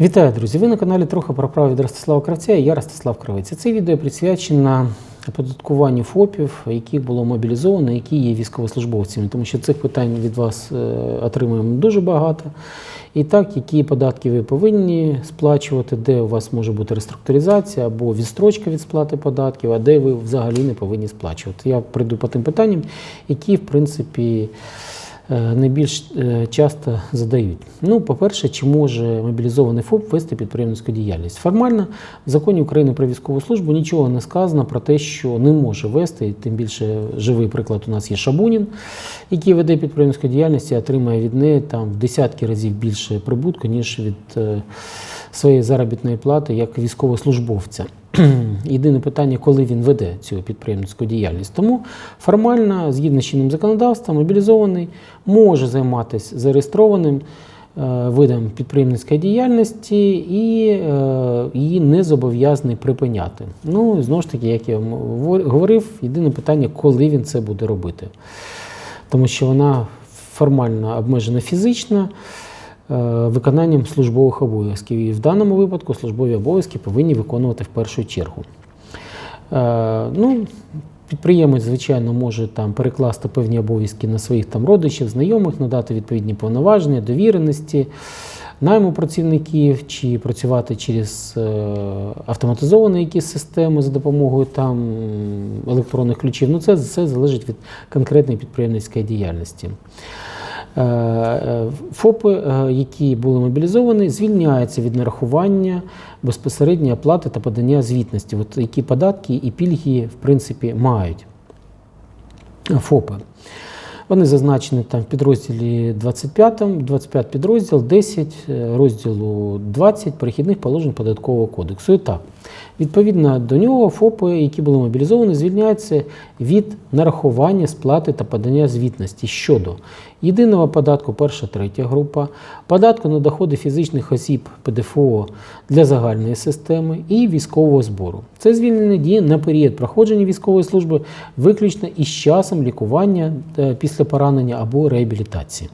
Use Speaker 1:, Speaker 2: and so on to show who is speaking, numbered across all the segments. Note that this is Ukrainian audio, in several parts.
Speaker 1: Вітаю, друзі! Ви на каналі Трохи про право від Ростислава Кравця і я Ростислав Кравець. Це відео присвячено оподаткуванню ФОПів, яких було мобілізовано, які є військовослужбовцями, тому що цих питань від вас е, отримуємо дуже багато. І так, які податки ви повинні сплачувати, де у вас може бути реструктуризація або відстрочка від сплати податків, а де ви взагалі не повинні сплачувати. Я прийду по тим питанням, які, в принципі, найбільш е, часто задають. Ну, по-перше, чи може мобілізований ФОП вести підприємницьку діяльність? Формально в законі України про військову службу нічого не сказано про те, що не може вести, тим більше живий приклад у нас є Шабунін, який веде підприємницьку діяльність і отримує від неї там в десятки разів більше прибутку, ніж від е, своєї заробітної плати як військовослужбовця. Єдине питання, коли він веде цю підприємницьку діяльність. Тому формально, згідно з чинним законодавством, мобілізований може займатися зареєстрованим е, видом підприємницької діяльності і е, її не зобов'язаний припиняти. Ну, знову ж таки, як я говорив, єдине питання, коли він це буде робити. Тому що вона формально обмежена фізично виконанням службових обов'язків. І в даному випадку службові обов'язки повинні виконувати в першу чергу. Е, Ну, підприємець, звичайно, може там перекласти певні обов'язки на своїх там родичів, знайомих, надати відповідні повноваження, довіреності, найму працівників чи працювати через е, автоматизовані якісь системи за допомогою там електронних ключів. Ну, це все залежить від конкретної підприємницької діяльності. Е, е, ФОПи, е, які були мобілізовані, звільняються від нарахування безпосередньої оплати та подання звітності, От які податки і пільги в принципі мають ФОПи. Вони зазначені там в підрозділі 25, 25 підрозділ, 10 е, розділу 20 перехідних положень податкового кодексу. І так, відповідно до нього ФОПи, які були мобілізовані, звільняються від нарахування сплати та подання звітності щодо єдиного податку, перша, третя група, податку на доходи фізичних осіб ПДФО для загальної системи і військового збору. Це звільнення діє на період проходження військової служби виключно із часом лікування е, після поранення або реабілітації.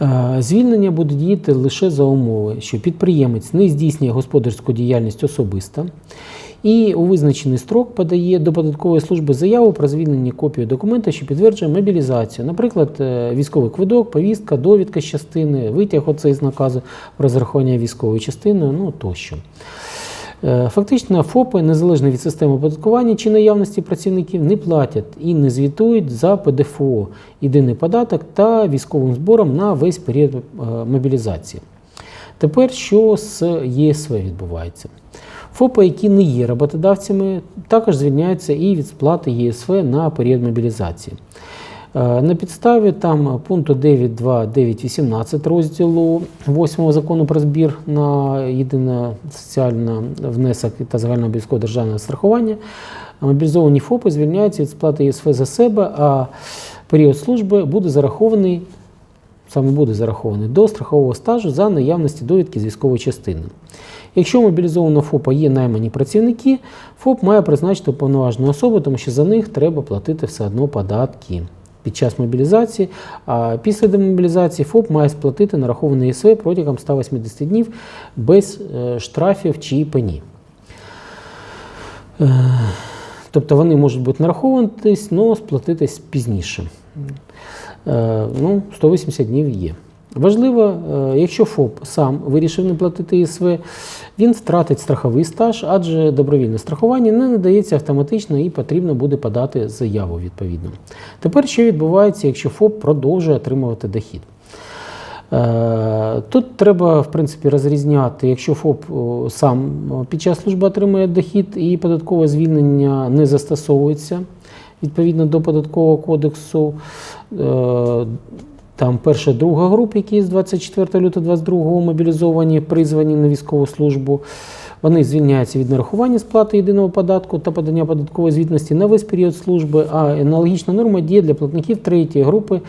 Speaker 1: Е, Звільнення буде діяти лише за умови, що підприємець не здійснює господарську діяльність особисто і у визначений строк подає до податкової служби заяву про звільнення копію документа, що підтверджує мобілізацію. Наприклад, е, військовий квиток, повістка, довідка з частини, витяг оцей з наказу про зарахування військової частини, ну тощо. Е, Фактично, ФОПи, незалежно від системи оподаткування чи наявності працівників, не платять і не звітують за ПДФО, єдиний податок та військовим збором на весь період е, мобілізації. Тепер що з ЄСВ відбувається? ФОПи, які не є роботодавцями, також звільняються і від сплати ЄСВ на період мобілізації. Е, На підставі там пункту 9.2.9.18 розділу 8 закону про збір на єдине соціальне внесок та загальнообов'язкове державне страхування, мобілізовані ФОПи звільняються від сплати ЄСВ за себе, а період служби буде зарахований, саме буде зарахований до страхового стажу за наявності довідки з військової частини. Якщо у мобілізованого ФОПа є наймані працівники, ФОП має призначити уповноважену особу, тому що за них треба платити все одно податки під час мобілізації. А після демобілізації ФОП має сплатити нарахований ЄСВ протягом 180 днів без е, штрафів чи пені. Е, Тобто вони можуть бути нараховуватись, але сплатитись пізніше. Е, Ну, 180 днів є. Важливо, е, якщо ФОП сам вирішив не платити ЄСВ, він втратить страховий стаж, адже добровільне страхування не надається автоматично і потрібно буде подати заяву відповідно. Тепер що відбувається, якщо ФОП продовжує отримувати дохід? Е, Тут треба в принципі розрізняти, якщо ФОП сам під час служби отримує дохід і податкове звільнення не застосовується відповідно до податкового кодексу. Там перша, друга груп, які з 24 лютого 22 мобілізовані, призвані на військову службу. Вони звільняються від нарахування сплати єдиного податку та подання податкової звітності на весь період служби, а аналогічна норма діє для платників третьої групи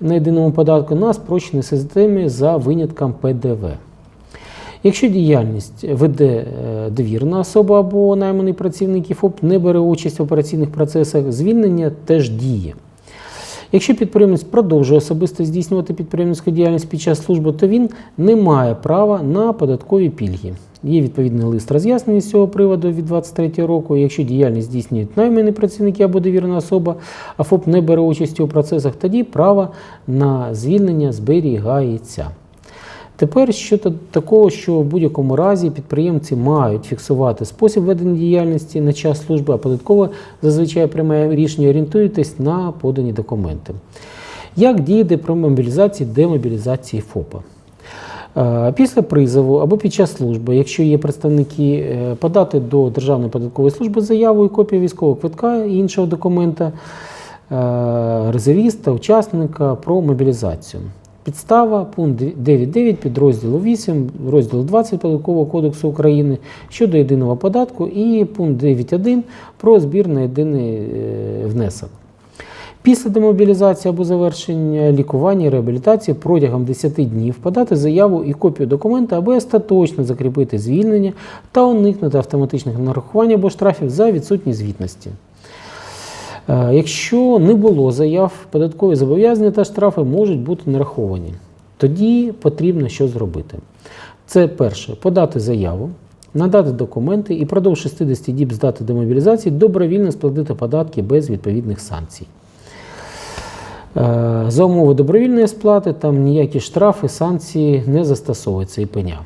Speaker 1: на єдиному податку на спрощеній системі за винятком ПДВ. Якщо діяльність веде е, довірена особа або найманий працівник ФОП не бере участь в операційних процесах, звільнення теж діє. Якщо підприємець продовжує особисто здійснювати підприємницьку діяльність під час служби, то він не має права на податкові пільги. Є відповідний лист роз'яснення з цього приводу від 23 року. Якщо діяльність здійснюють наймані працівники або довірена особа, а ФОП не бере участі у процесах, тоді право на звільнення зберігається. Тепер щодо такого, що в будь-якому разі підприємці мають фіксувати спосіб ведення діяльності на час служби, а податково зазвичай приймає рішення орієнтуйтесь на подані документи. Як діяти про мобілізації, демобілізації ФОПа? Е, Після призову або під час служби, якщо є представники, е, подати до Державної податкової служби заяву і копію військового квитка і іншого документа е, резервіста, учасника про мобілізацію. Підстава, пункт 9.9 підрозділу 8, розділу 20 Податкового кодексу України щодо єдиного податку і пункт 9.1 про збір на єдиний е, внесок. Після демобілізації або завершення лікування і реабілітації протягом 10 днів подати заяву і копію документа, аби остаточно закріпити звільнення та уникнути автоматичних нарахувань або штрафів за відсутність звітності. Е, Якщо не було заяв, податкові зобов'язання та штрафи можуть бути нараховані. Тоді потрібно що зробити. Це перше подати заяву, надати документи і продовж 60 діб з дати демобілізації добровільно сплатити податки без відповідних санкцій. Е, За умови добровільної сплати там ніякі штрафи, санкції не застосовуються і пеня.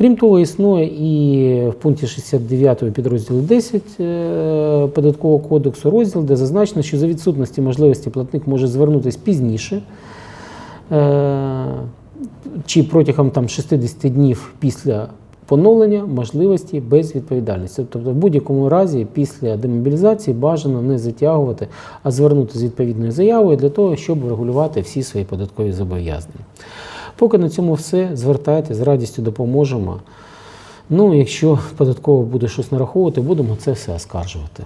Speaker 1: Крім того, існує і в пункті 69 підрозділу 10 е, податкового кодексу розділ, де зазначено, що за відсутності можливості платник може звернутися пізніше е, чи протягом там, 60 днів після поновлення можливості без відповідальності. Тобто в будь-якому разі після демобілізації бажано не затягувати, а звернутися з відповідною заявою для того, щоб врегулювати всі свої податкові зобов'язання. Поки на цьому все, звертайтеся, з радістю допоможемо. Ну, якщо податково буде щось нараховувати, будемо це все оскаржувати.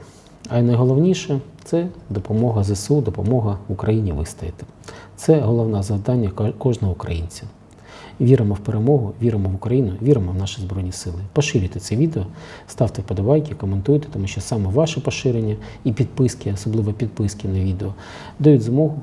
Speaker 1: А найголовніше це допомога ЗСУ, допомога Україні вистояти. Це головне завдання кожного українця. Віримо в перемогу, віримо в Україну, віримо в наші Збройні Сили. Поширюйте це відео, ставте вподобайки, коментуйте, тому що саме ваше поширення і підписки, особливо підписки на відео, дають змогу